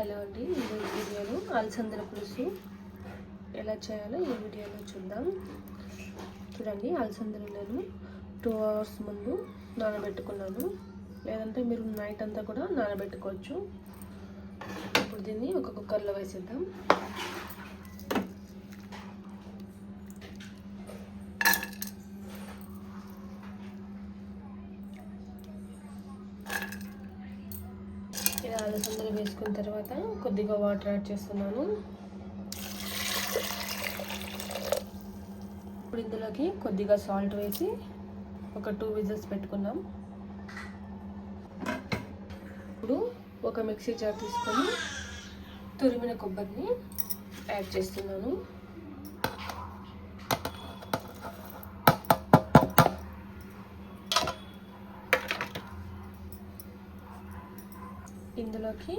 Hello అండి ఈ వీడియోలో అలసందల పులుసు ఎలా చేయాలో ఈ వీడియోలో చూద్దాం. చూడండి అలసందలను టూ అవర్స్ ముందు నానబెట్టుకున్నాను. లేదంటే మీరు నైట్ అంతా కూడా నానబెట్టుకోవచ్చు. ఇప్పుడు దీన్ని ఒక కుక్కర్లో వేసేద్దాం. అలసందలు వేసుకున్న తర్వాత కొద్దిగా వాటర్ యాడ్ చేస్తున్నాను. ఇప్పుడు ఇందులోకి కొద్దిగా సాల్ట్ వేసి ఒక టూ విజిల్స్ పెట్టుకున్నాం ఇప్పుడు ఒక మిక్సీ జార్ తీసుకొని తురిమిన కొబ్బరిని యాడ్ చేస్తున్నాను. ఇందులోకి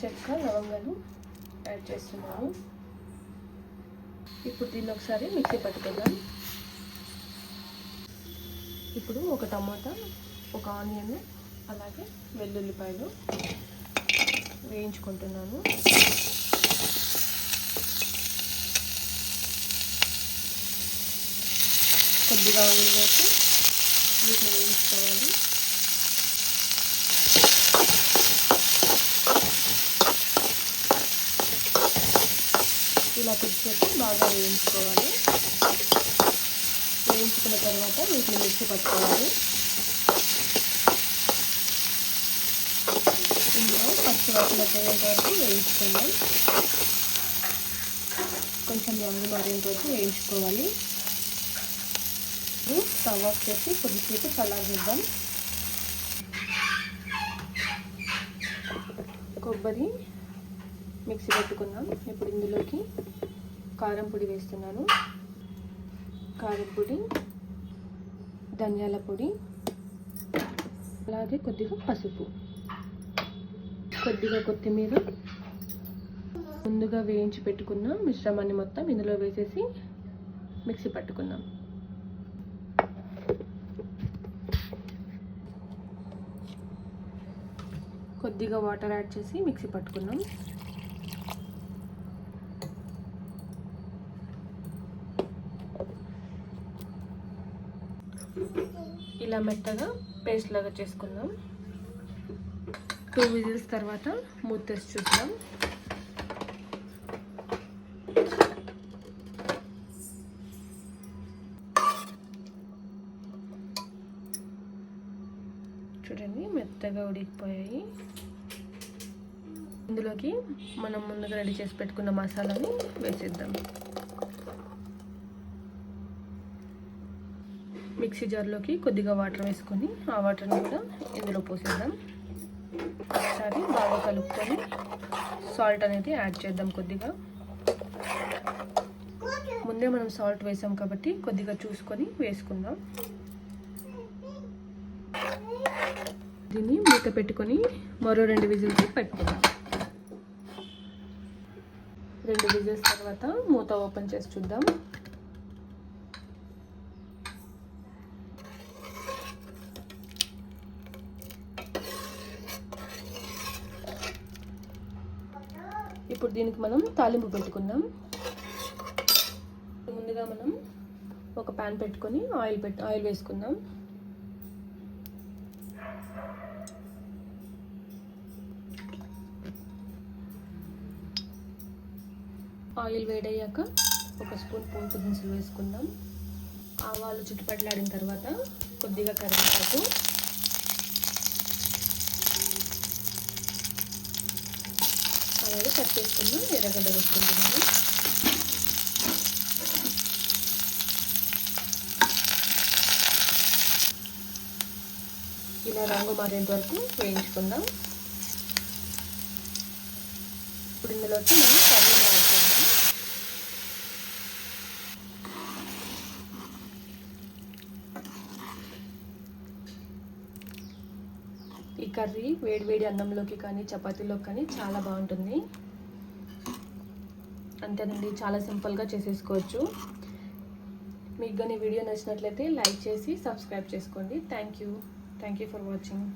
చెక్క లవంగాలు యాడ్ చేస్తున్నాము ఇప్పుడు దీన్ని ఒకసారి మిక్సీ పట్టుకుందాం. ఇప్పుడు ఒక టమాటా ఒక ఆనియన్ అలాగే వెల్లుల్లిపాయలు వేయించుకుంటున్నాను. కొద్దిగా ఆయిల్ వేసి వీటిని వేయించుకోవాలి. ఇలా కొద్దిసేపు బాగా వేయించుకోవాలి. వేయించుకున్న తర్వాత వీటిని మిక్సీ పట్టుకోవాలి. ఇందులో పచ్చి వాసన పోయేంత వరకు వేయించుకుందాం కొంచెం రంగు మారేంత వరకు వేయించుకోవాలి. ఇప్పుడు స్టవ్ ఆఫ్ చేసి కొద్దిసేపు చల్లారిద్దాం కొబ్బరి మిక్సీ పెట్టుకున్నాం ఇప్పుడు ఇందులోకి కారం పొడి వేస్తున్నాను. కారం పొడి ధనియాల పొడి అలాగే కొద్దిగా పసుపు. కొద్దిగా కొత్తిమీర. ముందుగా వేయించి పెట్టుకున్న మిశ్రమాన్ని మొత్తం ఇందులో వేసేసి మిక్సీ పట్టుకుందాం. కొద్దిగా వాటర్ యాడ్ చేసి మిక్సీ పట్టుకున్నాం ఇలా మెత్తగా పేస్ట్ లాగా చేసుకుందాం. టూ విజిల్స్ తర్వాత మూత తెసి చూద్దాం. చూడండి మెత్తగా ఉడికిపోయాయి. ఇందులోకి మనం ముందుగా రెడీ చేసి పెట్టుకున్న మసాలాని వేసేద్దాం. మిక్సీ జార్లోకి కొద్దిగా వాటర్ వేసుకొని ఆ వాటర్ని కూడా ఇందులో పోసేద్దాం. ఒకసారి బాగా కలుపుకొని సాల్ట్ అనేది యాడ్ చేద్దాం కొద్దిగా. ముందే మనం సాల్ట్ వేసాం కాబట్టి కొద్దిగా చూసుకొని వేసుకుందాం. దీన్ని మూత పెట్టుకొని మరో రెండు విజిల్స్ పెట్టుకుందాం. రెండు విజిల్స్ తర్వాత మూత ఓపెన్ చేసి చూద్దాం. ఇప్పుడు దీనికి మనం తాలింపు పెట్టుకుందాం. ముందుగా మనం ఒక ప్యాన్ పెట్టుకొని ఆయిల్ పెట్టు ఆయిల్ వేసుకుందాం. ఆయిల్ వేడయ్యాక ఒక స్పూన్ పోపు దినుసులు వేసుకుందాం. ఆవాలు చుట్టుపట్లాడిన తర్వాత కొద్దిగా కరివేపాకు చేసుకున్నాం ఎర్రగడ్డ వేసుకుంటున్నాము ఇలా రంగు మారేంత వరకు వేయించుకుందాం. ఇప్పుడు ఇందులోకి మనం కర్రీని యాడ్ ఈ కర్రీ వేడి వేడి అన్నంలోకి కానీ చపాతీలోకి కానీ చాలా బాగుంటుంది. అంతేనండి చాలా సింపుల్గా చేసేసుకోవచ్చు. మీకు కానీ వీడియో నచ్చినట్లయితే లైక్ చేసి సబ్స్క్రైబ్ చేసుకోండి. Thank you thank you for watching